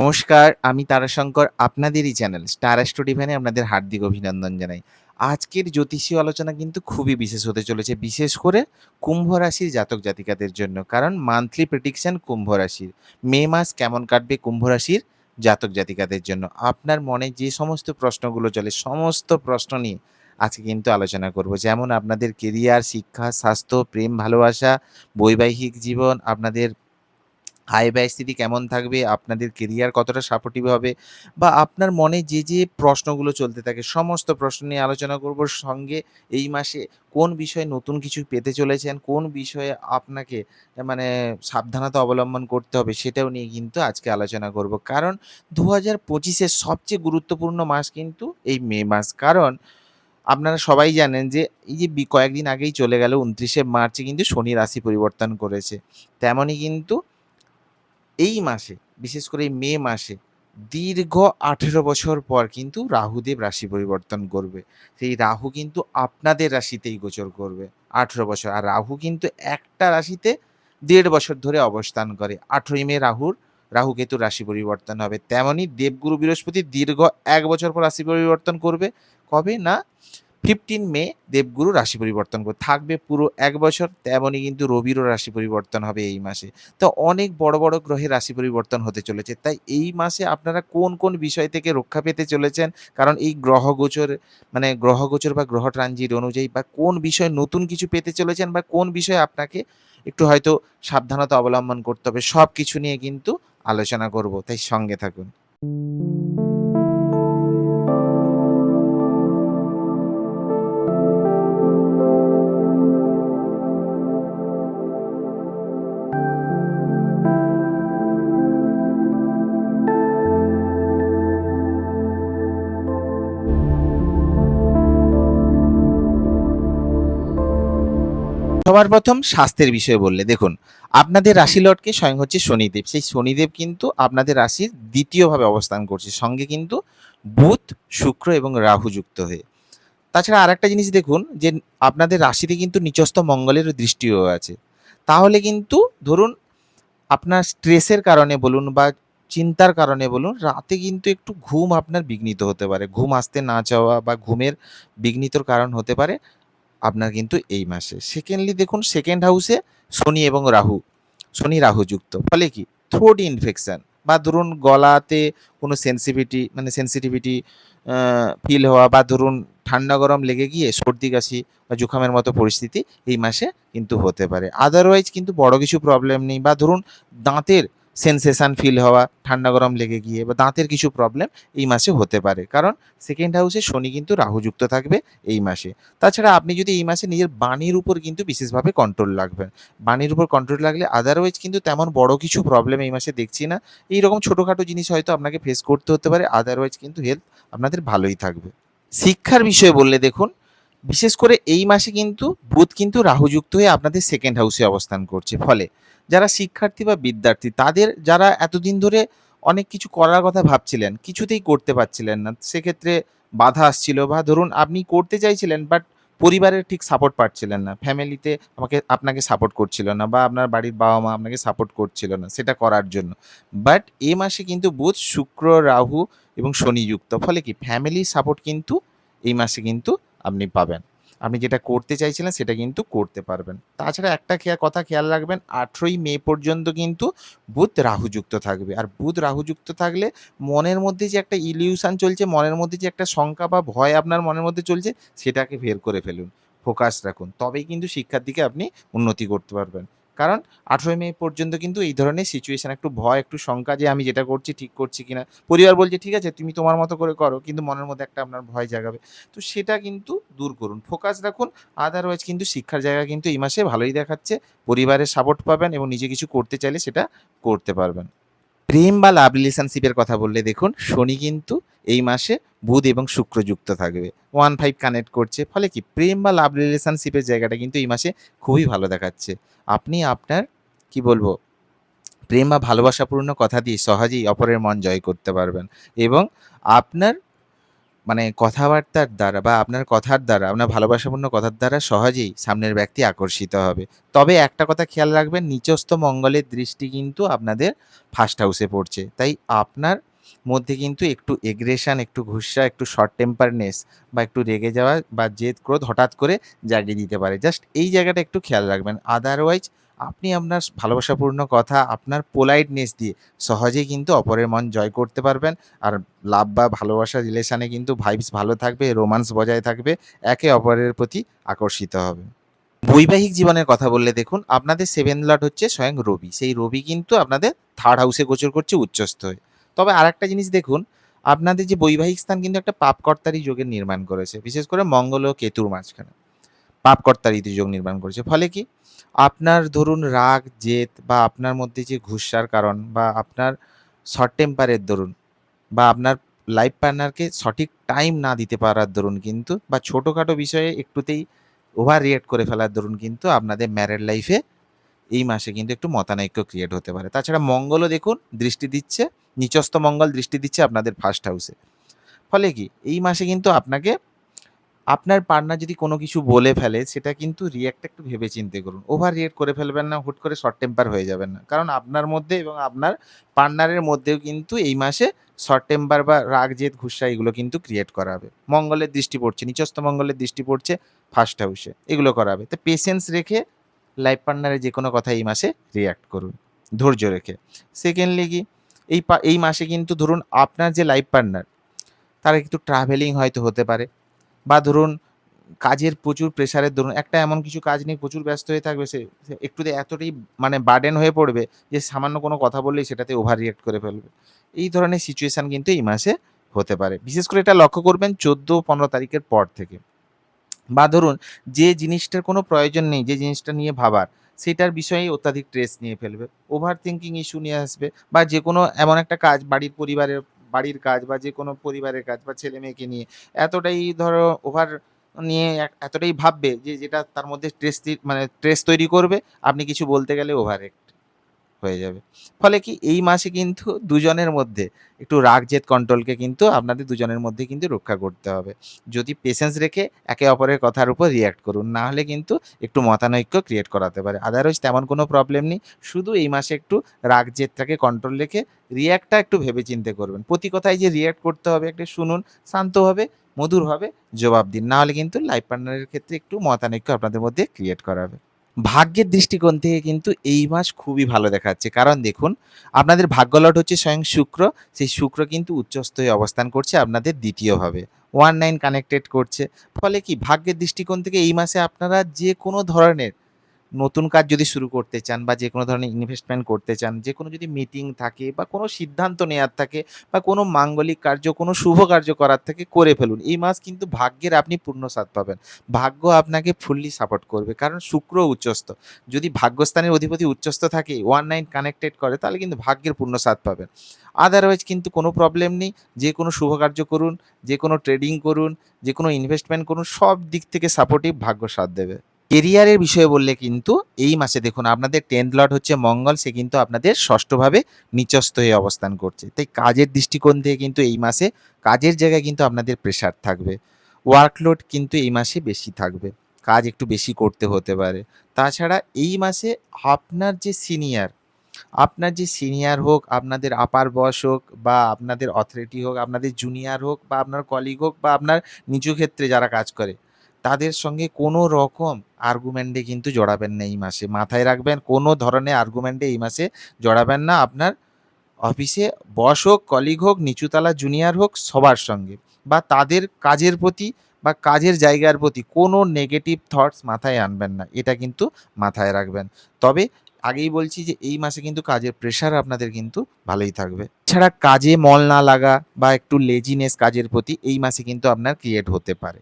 নমস্কার, আমি তারাশঙ্কর, আপনাদেরই চ্যানেল স্টার স্টুডিভানে আপনাদের হার্দিক অভিনন্দন জানাই। আজকের জ্যোতিষীয় আলোচনা কিন্তু খুবই বিশেষ হতে চলেছে, বিশেষ করে কুম্ভ রাশির জাতক জাতিকাদের জন্য, কারণ মান্থলি প্রেডিকশন কুম্ভ রাশির। মে মাস কেমন কাটবে কুম্ভ রাশির জাতক জাতিকাদের জন্য? আপনার মনে যে সমস্ত প্রশ্নগুলো চলে, সমস্ত প্রশ্ন নিয়ে আজকে কিন্তু আলোচনা করব। যেমন আপনাদের কেরিয়ার শিক্ষা, স্বাস্থ্য, প্রেম, ভালোবাসা, বৈবাহিক জীবন, আপনাদের আয় ব্যয় স্থিতি কেমন থাকবে? আপনাদের কেরিয়ার কতটা সাপোর্টিভ হবে? বা আপনার মনে যে যে প্রশ্নগুলো চলতে থাকে, সমস্ত প্রশ্ন নিয়ে আলোচনা করব সঙ্গে। এই মাসে কোন বিষয়ে নতুন কিছু পেতে চলেছেন? কোন বিষয়ে আপনাকে মানে সাবধানতা অবলম্বন করতে হবে? সেটাও নিয়ে কিন্তু আজকে আলোচনা করব। কারণ দু হাজার পঁচিশের সবচেয়ে গুরুত্বপূর্ণ মাস কিন্তু এই মে মাস। কারণ আপনারা সবাই জানেন যে, এই যে কয়েকদিন আগেই চলে গেল, উনত্রিশে মার্চে কিন্তু শনি রাশি পরিবর্তন করেছে। তেমনই কিন্তু এই মাসে, বিশেষ করে মে মাসে, দীর্ঘ আঠেরো বছর পর কিন্তু রাহুদেব রাশি পরিবর্তন করবে। সেই রাহু কিন্তু আপনাদের রাশিতেই গোচর করবে আঠেরো বছর। আর রাহু কিন্তু একটা রাশিতে দেড় বছর ধরে অবস্থান করে। আঠেরোই মে রাহুর, রাহু কেতু রাশি পরিবর্তন হবে। তেমনই দেবগুরু বৃহস্পতি দীর্ঘ এক বছর পর রাশি পরিবর্তন করবে। কবে? না ফিফটিন মে দেবগুরু রাশি পরিবর্তন করবে থাকবে পুরো এক বছর তেমনই কিন্তু রবিরও রাশি পরিবর্তন হবে এই মাসে। তো অনেক বড় বড় গ্রহের রাশি পরিবর্তন হতে চলেছে। তাই এই মাসে আপনারা কোন কোন বিষয় থেকে রক্ষা পেতে চলেছেন? কারণ এই গ্রহ গোচর মানে গ্রহ গোচর বা গ্রহ ট্রানজিট অনুযায়ী বা কোন বিষয়ে নতুন কিছু পেতে চলেছেন বা কোন বিষয়ে আপনাকে একটু হয়তো সাবধানতা অবলম্বন করতে হবে সব কিছু নিয়ে কিন্তু আলোচনা করব। তাই সঙ্গে থাকুন। সবার প্রথম স্বাস্থ্যের বিষয়ে বললে। দেখুন, আপনাদের রাশি লটকে স্বয়ং হচ্ছে শনিদেব। সেই শনিদেব কিন্তু আপনাদের রাশির দ্বিতীয়ভাবে অবস্থান করছে। সঙ্গে কিন্তু বুধ, শুক্র এবং রাহু যুক্ত হয়ে। তাছাড়া আর একটা জিনিস দেখুন, যে আপনাদের রাশিতে কিন্তু নিচস্থ মঙ্গলেরও দৃষ্টিও আছে। তাহলে কিন্তু ধরুন, আপনার স্ট্রেসের কারণে বলুন বা চিন্তার কারণে বলুন, রাতে কিন্তু একটু ঘুম আপনার বিঘ্নিত হতে পারে। ঘুম আসতে না চাওয়া বা ঘুমের বিঘ্নিতর কারণ হতে পারে। আপনার কিন্তু এই মাসে। সেকেন্ডলি দেখুন সেকেন্ড হাউসে শনি এবং রাহু, শনি রাহু যুক্ত। ফলে কি? থ্রোট ইনফেকশান বা ধরুন গলাতে কোনো সেন্সিভিটি মানে সেন্সিটিভিটি ফিল হওয়া বা ধরুন ঠান্ডা গরম লেগে গিয়ে সর্দি, কাশি বা জুখামের মতো পরিস্থিতি এই মাসে কিন্তু হতে পারে। আদারওয়াইজ কিন্তু বড় কিছু প্রবলেম নেই বা ধরুন দাঁতের সেন্সেশন ফিল হওয়া, ঠান্ডা গরম লেগে গিয়ে বা দাঁতের কিছু প্রবলেম এই মাসে হতে পারে। কারণ সেকেন্ড হাউসে শনি কিন্তু রাহুযুক্ত থাকবে এই মাসে। তাছাড়া আপনি যদি এই মাসে নিজের বাণীর উপর কিন্তু বিশেষভাবে কন্ট্রোল রাখবেন। বাণীর উপর কন্ট্রোল রাখলে আদারওয়াইজ কিন্তু তেমন বড় কিছু প্রবলেম এই মাসে দেখছি না। এইরকম ছোটোখাটো জিনিস হয়তো আপনাকে ফেস করতে হতে পারে আদারওয়াইজ কিন্তু হেলথ আপনাদের ভালোই থাকবে। শিক্ষার বিষয়ে বললে দেখুন বিশেষ করে এই মাসে কিন্তু বুধ কিন্তু রাহুযুক্ত হয়ে আপনাদের সেকেন্ড হাউসে অবস্থান করছে। ফলে যারা শিক্ষার্থী বা বিদ্যার্থী, তাদের যারা এতদিন ধরে অনেক কিছু করার কথা ভাবছিলেন, কিছুতেই করতে পারছিলেন না। সেক্ষেত্রে বাধা আসছিল বা ধরুন আপনি করতে চাইছিলেন বাট পরিবারের ঠিক সাপোর্ট পাচ্ছিলেন না। ফ্যামিলিতে আমাকে, আপনাকে সাপোর্ট করছিল না বা আপনার বাড়ির বাবা মা আপনাকে সাপোর্ট করছিল না সেটা করার জন্য। বাট এ মাসে কিন্তু বুধ, শুক্র, রাহু এবং শনি যুক্ত। ফলে কি? ফ্যামিলির সাপোর্ট কিন্তু এই মাসে কিন্তু আপনি পাবেন। আপনি যেটা করতে চাইছিলেন সেটা কিন্তু করতে পারবেন। তাছাড়া একটা কথা খেয়াল রাখবেন, আঠেরোই মে পর্যন্ত কিন্তু বুধ রাহুযুক্ত থাকবে। আর বুধ রাহুযুক্ত থাকলে মনের মধ্যে যে একটা ইলিউশন চলছে, মনের মধ্যে যে একটা শঙ্কা বা ভয় আপনার মনের মধ্যে চলছে, সেটাকে বের করে ফেলুন। ফোকাস রাখুন। তবেই কিন্তু শিক্ষার দিকে আপনি উন্নতি করতে পারবেন। কারণ আঠেরোই মে পর্যন্ত কিন্তু এই ধরনের সিচুয়েশান একটু ভয়, একটু শঙ্কা যে আমি যেটা করছি ঠিক করছি কিনা। পরিবার বলছে, ঠিক আছে, তুমি তোমার মতো করে করো। কিন্তু মনের মধ্যে একটা আপনার ভয় জাগাবে। তো সেটা কিন্তু দূর করুন। ফোকাস রাখুন। আদারওয়াইজ কিন্তু শিক্ষার জায়গা কিন্তু এই মাসে ভালোই দেখাচ্ছে। পরিবারের সাপোর্ট পাবেন এবং নিজে কিছু করতে চাইলে সেটা করতে পারবেন। প্রেম বা লাভ রিলেশনশিপের কথা বললে দেখুন, শনি কিন্তু এই মাসে বুধ এবং শুক্র যুক্ত থাকবে। ওয়ান ফাইভ কানেক্ট করছে, ফলে কি প্রেম বা লাভ রিলেশনশিপের জায়গাটা কিন্তু এই মাসে খুবই ভালো দেখাচ্ছে। আপনি আপনার, কি বলব, প্রেম বা ভালোবাসাপূর্ণ কথা দিয়ে সহজেই অপরের মন জয় করতে পারবেন এবং আপনার মানে কথাবার্তার দ্বারা বা আপনার কথার দ্বারা, আপনার ভালোবাসাপূর্ণ কথার দ্বারা সহজেই সামনের ব্যক্তি আকর্ষিত হবে। তবে একটা কথা খেয়াল রাখবেন নিচস্থ মঙ্গলের দৃষ্টি কিন্তু আপনাদের ফার্স্ট হাউসে পড়ছে। তাই আপনার মধ্যে কিন্তু একটু এগ্রেশন, একটু ঘুষা একটু শর্ট টেম্পারনেস বা একটু রেগে যাওয়া বা জেদ ক্রোধ হঠাৎ করে জাগিয়ে দিতে পারে। জাস্ট এই জায়গাটা একটু খেয়াল রাখবেন। আদারওয়াইজ আপনি আপনার ভালোবাসাপূর্ণ কথা, আপনার পোলাইটনেস দিয়ে সহজেই কিন্তু অপরের মন জয় করতে পারবেন। আর লাভ বা ভালোবাসা রিলেশানে কিন্তু ভাইবস ভালো থাকবে, রোমান্স বজায় থাকবে, একে অপরের প্রতি আকর্ষিত হবে বৈবাহিক জীবনের কথা বললে দেখুন আপনাদের 7 লর্ড হচ্ছে স্বয়ং রবি। সেই রবি কিন্তু আপনাদের থার্ড হাউসে গোচর করছে উচ্চস্থ হয়ে। তবে আরেকটা জিনিস দেখুন, আপনাদের যে বৈবাহিক স্থান কিন্তু একটা পাপকর্তারই যোগের নির্মাণ করেছে। বিশেষ করে মঙ্গল ও কেতুর মাঝখানে। পাপকর্তার যোগ নির্মাণ করেছে। ফলে কি? আপনার ধরুন রাগ, জেদ বা আপনার মধ্যে যে ঘুষার কারণ বা আপনার শর্ট টেম্পারের দরুন বা আপনার লাইফ পার্টনারকে সঠিক টাইম না দিতে পারার দরুন কিন্তু বা ছোটোখাটো বিষয়ে একটুতেই ওভার রিঅ্যাক্ট করে ফেলার দরুন কিন্তু আপনাদের ম্যারেড লাইফে এই মাসে কিন্তু একটু মতানৈক্য ক্রিয়েট হতে পারে। তাছাড়া মঙ্গলও দেখুন দৃষ্টি দিচ্ছে, নিচস্থ মঙ্গল দৃষ্টি দিচ্ছে আপনাদের ফার্স্ট হাউসে। ফলে কি? এই মাসে কিন্তু আপনাকে আপনার পার্টনার যদি কোনো কিছু বলে ফেলে সেটা কিন্তু রিঅ্যাক্ট একটু ভেবে চিন্তে করুন। ওভার রিঅ্যাক্ট করে ফেলবেন না, হুট করে শর্ট টেম্পার হয়ে যাবেন না। কারণ আপনার মধ্যে এবং আপনার পার্টনারের মধ্যেও কিন্তু এই মাসে শর্ট টেম্পার বা রাগ, জেদ, ঘুষা এগুলো কিন্তু ক্রিয়েট করাবে। মঙ্গলের দৃষ্টি পড়ছে, নিচস্থ মঙ্গলের দৃষ্টি পড়ছে ফার্স্ট হাউসে। এগুলো করাবে। তো পেশেন্স রেখে লাইফ পার্টনারের যেকোনো কথা এই মাসে রিঅ্যাক্ট করুন। ধৈর্য রেখে। সেকেন্ডলি কি? এই এই মাসে কিন্তু ধরুন আপনার যে লাইফ পার্টনার তার একটু ট্রাভেলিং হয়তো হতে পারে বা ধরুন কাজের প্রচুর প্রেশারের দরুন একটা এমন কিছু কাজ নিয়ে প্রচুর ব্যস্ত হয়ে থাকবে সে একটুতে এতটাই মানে বার্ডেন হয়ে পড়বে যে সামান্য কোনো কথা বললেই সেটাতে ওভার রিঅ্যাক্ট করে ফেলবে। এই ধরনের সিচুয়েশন কিন্তু এই মাসে হতে পারে। বিশেষ করে এটা লক্ষ্য করবেন 14-15 তারিখের পর থেকে। বা ধরুন যে জিনিসটার কোনো প্রয়োজন নেই, যে জিনিসটা নিয়ে ভাবার সেটার বিষয়েই অত্যাধিক স্ট্রেস নিয়ে ফেলবে। ওভার থিংকিং ইস্যু নিয়ে আসবে বা যে কোনো এমন একটা কাজ বাড়ির পরিবারের বাড়ির কাজ বা যে কোনো পরিবারের কাজ বা ছেলে-মেয়েকে নিয়ে এতটাই ধরো ওভার নিয়ে এতটাই ভাববে যে যেটা তার মধ্যে স্ট্রেস মানে স্ট্রেস তৈরি করবে। আপনি কিছু বলতে গেলে ওভার হয়ে যাবে। ফলে কি? এই মাসে কিন্তু দুজনের মধ্যে একটু রাগ, জেদ কন্ট্রোলকে কিন্তু আপনাদের দুজনের মধ্যে কিন্তু রক্ষা করতে হবে। যদি পেশেন্স রেখে একে অপরের কথার উপর রিঅ্যাক্ট করুন। না হলে কিন্তু একটু মতানৈক্য ক্রিয়েট করাতে পারে। আদারওয়াইজ তেমন কোনো প্রবলেম নেই। শুধু এই মাসে একটু রাগ, জেদটাকে কন্ট্রোল রেখে রিঅ্যাক্টটা একটু ভেবে চিন্তে করবেন। প্রতি কথায় যে রিঅ্যাক্ট করতে হবে একটু শুনুন, শান্তভাবে, মধুরভাবে জবাব দিন। না হলে কিন্তু লাইফ পার্টনারের ক্ষেত্রে একটু মতানৈক্য আপনাদের মধ্যে ক্রিয়েট করাবে। ভাগ্যের দৃষ্টিকোণ থেকে কিন্তু এই মাস খুবই ভালো দেখাচ্ছে। কারণ দেখুন, আপনাদের ভাগ্যলট হচ্ছে স্বয়ং শুক্র। সেই শুক্র কিন্তু উচ্চস্থ হয়ে অবস্থান করছে আপনাদের দ্বিতীয়ভাবে ওয়ান নাইন কানেক্টেড করছে। ফলে কি? ভাগ্যের দৃষ্টিকোণ থেকে এই মাসে আপনারা যে কোনো ধরনের নতুন কাজ যদি শুরু করতে চান বা যে কোনো ধরনের ইনভেস্টমেন্ট করতে চান, যে কোনো যদি মিটিং থাকে বা কোনো সিদ্ধান্ত নেওয়ার থাকে বা কোনো মাঙ্গলিক কার্য, কোনো শুভ কার্য করার থাকে করে ফেলুন। এই মাস কিন্তু ভাগ্যের আপনি পূর্ণ স্বাদ পাবেন। ভাগ্য আপনাকে ফুললি সাপোর্ট করবে। কারণ শুক্র উচ্চস্থ। যদি ভাগ্যস্থানের অধিপতি উচ্চস্থ থাকে 1-9 কানেক্টেড করে তাহলে কিন্তু ভাগ্যের পূর্ণ স্বাদ পাবেন। আদারওয়াইজ কিন্তু কোনো প্রবলেম নেই। যেকোনো শুভ কার্য করুন, যে কোনো ট্রেডিং করুন, যে কোনো ইনভেস্টমেন্ট করুন সব দিক থেকে সাপোর্টিভ ভাগ্য সাথ দেবে। কেরিয়ারের বিষয়ে বললে কিন্তু এই মাসে দেখুন আপনাদের 10th লর্ড হচ্ছে মঙ্গল সে কিন্তু আপনাদের ষষ্ঠ ভাবে নিচস্থ হয়ে অবস্থান করছে। তাই কাজের দৃষ্টিকোণ থেকে কিন্তু এই মাসে কাজের জায়গায় কিন্তু আপনাদের প্রেশার থাকবে। ওয়ার্কলোড কিন্তু এই মাসে বেশি থাকবে। কাজ একটু বেশি করতে হতে পারে। তাছাড়া এই মাসে আপনার যে সিনিয়র, আপনার যে সিনিয়র হোক, আপনাদের আপার বস হোক বা আপনাদের অথরিটি হোক, আপনাদের জুনিয়র হোক বা আপনার কলিগ হোক বা আপনার নিচু ক্ষেত্রে যারা কাজ করে, তাদের সঙ্গে কোনো রকম আর্গুমেন্টে কিন্তু জড়াবেন না এই মাসে। মাথায় রাখবেন কোনো ধরনের আর্গুমেন্টে এই মাসে জড়াবেন না। আপনার অফিসে বস হোক, কলিগ হোক, নিচুতলা জুনিয়র হোক সবার সঙ্গে বা তাদের কাজের প্রতি বা কাজের জায়গার প্রতি কোনো নেগেটিভ থটস মাথায় আনবেন না। এটা কিন্তু মাথায় রাখবেন। তবে আগেই বলছি যে এই মাসে কিন্তু কাজের প্রেশার আপনাদের কিন্তু ভালোই থাকবে। এছাড়া কাজে মল না লাগা বা একটু লেজিনেস কাজের প্রতি এই মাসে কিন্তু আপনার ক্রিয়েট হতে পারে।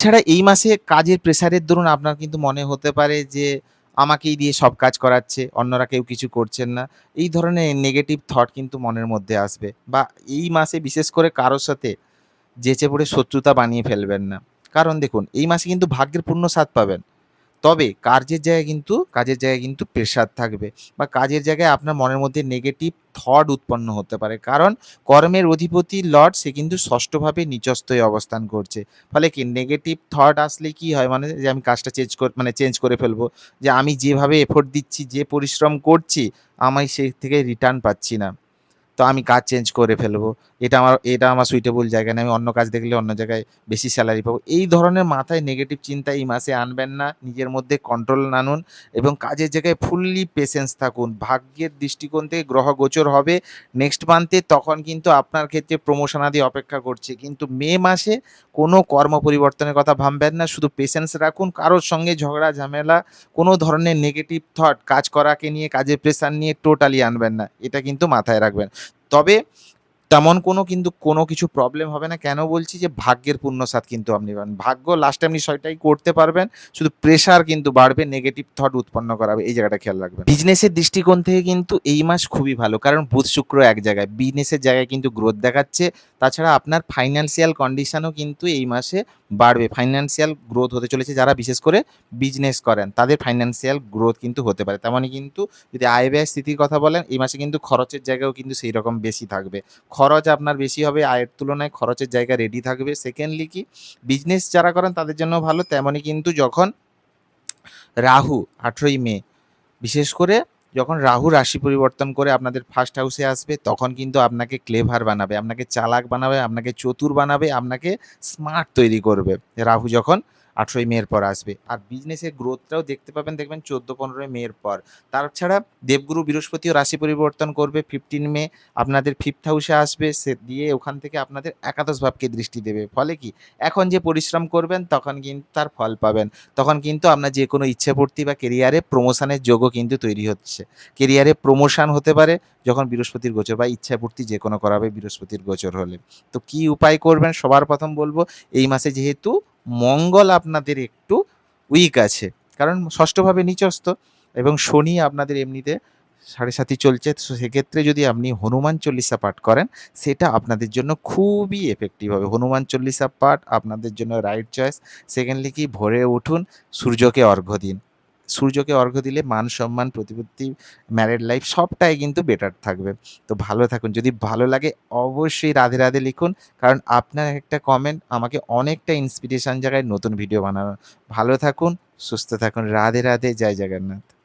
এছাড়া এই মাসে কাজের প্রেসারের দরুন আপনার কিন্তু মনে হতে পারে যে আমাকেই দিয়ে সব কাজ করাচ্ছে, অন্যরা কেউ কিছু করছেন না। এই ধরনের নেগেটিভ থট কিন্তু মনের মধ্যে আসবে বা এই মাসে বিশেষ করে কারোর সাথে যেচে পড়ে শত্রুতা বানিয়ে ফেলবেন না। কারণ দেখুন এই মাসে কিন্তু ভাগ্যের পূর্ণ স্বাদ পাবেন। তবে কাজের জায়গায় কিন্তু, কাজের জায়গায় কিন্তু প্রেশার থাকবে বা কাজের জায়গায় আপনার মনের মধ্যে নেগেটিভ থট উৎপন্ন হতে পারে। কারণ কর্মের অধিপতি লর্ড, সে কিন্তু ষষ্ঠভাবে নিচস্থ হয়ে অবস্থান করছে। ফলে কি নেগেটিভ থট আসলে কি হয়? মানে যে আমি কাজটা চেঞ্জ কর মানে চেঞ্জ করে ফেলব। যে আমি যেভাবে এফোর্ট দিচ্ছি, যে পরিশ্রম করছি, আমি সেই থেকে রিটার্ন পাচ্ছি না। তো আমি কাজ চেঞ্জ করে ফেলব। এটা আমার এটা আমার সুইটেবল জায়গা না আমি অন্য কাজ দেখলে অন্য জায়গায় বেশি স্যালারি পাবো। এই ধরনের মাথায় নেগেটিভ চিন্তা এই মাসে আনবেন না। নিজের মধ্যে কন্ট্রোল আনুন এবং কাজের জায়গায় ফুললি পেশেন্স থাকুন। ভাগ্যের দৃষ্টিকোণ থেকে গ্রহ গোচর হবে। নেক্সট মান্থে তখন কিন্তু আপনার ক্ষেত্রে প্রমোশন আদি অপেক্ষা করছে। কিন্তু মে মাসে কোনো কর্ম পরিবর্তনের কথা ভাববেন না। শুধু পেশেন্স রাখুন। কারোর সঙ্গে ঝগড়া, ঝামেলা, কোনো ধরনের নেগেটিভ থট কাজ করাকে নিয়ে, কাজের প্রেশার নিয়ে টোটালি আনবেন না। এটা কিন্তু মাথায় রাখবেন। তবে তেমন কোনো কিন্তু কোনো কিছু প্রবলেম হবে না। কেন বলছি যে ভাগ্যের পূর্ণসাৎ কিন্তু আপনি পাবেন। ভাগ্য লাস্টে আপনি সেটাই করতে পারবেন, শুধু প্রেশার কিন্তু বাড়বে নেগেটিভ থট উৎপন্ন করাবে, এই জায়গাটা খেয়াল রাখবেন। বিজনেসের দৃষ্টিকোণ থেকে কিন্তু এই মাস খুবই ভালো, কারণ বুধ শুক্র এক জায়গায়। বিজনেসের জায়গায় কিন্তু গ্রোথ দেখাচ্ছে, তাছাড়া আপনার ফাইন্যান্সিয়াল কন্ডিশনও কিন্তু এই মাসে বাড়বে। ফাইন্যান্সিয়াল গ্রোথ হতে চলেছে যারা বিশেষ করে বিজনেস করেন, তাদের ফাইন্যান্সিয়াল গ্রোথ কিন্তু হতে পারে। তেমনই কিন্তু যদি আয় ব্যয় স্থিতির কথা বলেন, এই মাসে কিন্তু খরচের জায়গাও কিন্তু সেই রকম বেশি থাকবে। খরচ আপনার বেশি হবে, আয়ের তুলনায় খরচের জায়গা রেডি থাকবে। সেকেন্ডলি কি? বিজনেস যারা করেন তাদের জন্য ভালো তেমনই কিন্তু যখন রাহু আঠেরোই মে, বিশেষ করে যখন রাহু রাশি পরিবর্তন করে আপনাদের ফার্স্ট হাউসে আসবে, তখন কিন্তু আপনাকে ক্লেভার বানাবে, আপনাকে চালাক বানাবে, আপনাকে চতুর বানাবে, আপনাকে স্মার্ট তৈরি করবে। রাহু যখন আঠেরোই মেয়ের পর আসবে। আর বিজনেসের গ্রোথটাও দেখতে পাবেন, দেখবেন চোদ্দ, পনেরোই মেয়ের পর। তাছাড়া দেবগুরু বৃহস্পতিও রাশি পরিবর্তন করবে ফিফটিন মে আপনাদের ফিফথ হাউসে আসবে, সে দিয়ে ওখান থেকে আপনাদের একাদশ ভাবকে দৃষ্টি দেবে। ফলে কি? এখন যে পরিশ্রম করবেন, তখন কিন্তু তার ফল পাবেন। তখন কিন্তু আপনার যে কোনো ইচ্ছাপূর্তি বা কেরিয়ারে প্রমোশনের যোগও কিন্তু তৈরি হচ্ছে। কেরিয়ারে প্রমোশন হতে পারে যখন বৃহস্পতির গোচর বা ইচ্ছাপূর্তি যে কোনো করাবে বৃহস্পতির গোচর হলে। তো কি উপায় করবেন? সবার প্রথম বলব, এই মাসে যেহেতু মঙ্গল আপনাদের একটু উইক আছে। কারণ ষষ্ঠভাবে নিচস্ত এবং শনি আপনাদের এমনিতে সাড়ে সাতই চলছে। তো সেক্ষেত্রে যদি আপনি হনুমান চল্লিশা পাঠ করেন, সেটা আপনাদের জন্য খুবই এফেক্টিভ হবে। হনুমান চল্লিশা পাঠ আপনাদের জন্য রাইট চয়েস সেকেন্ডলি কি? ভোরে উঠুন, সূর্যকে অর্ঘ্য দিন। সূর্যকে অর্ঘ্য দিলে মান সম্মান, প্রতিপত্তি ম্যারেড লাইফ সবটাই কিন্তু বেটার থাকবে। তো ভালো থাকুন। যদি ভালো লাগে অবশ্যই রাধে রাধে লিখুন। কারণ আপনার একটা কমেন্ট আমাকে অনেকটা ইন্সপিরেশান জায়গায় নতুন ভিডিও বানানো। ভালো থাকুন, সুস্থ থাকুন। রাধে রাধে। জয় জগন্নাথ।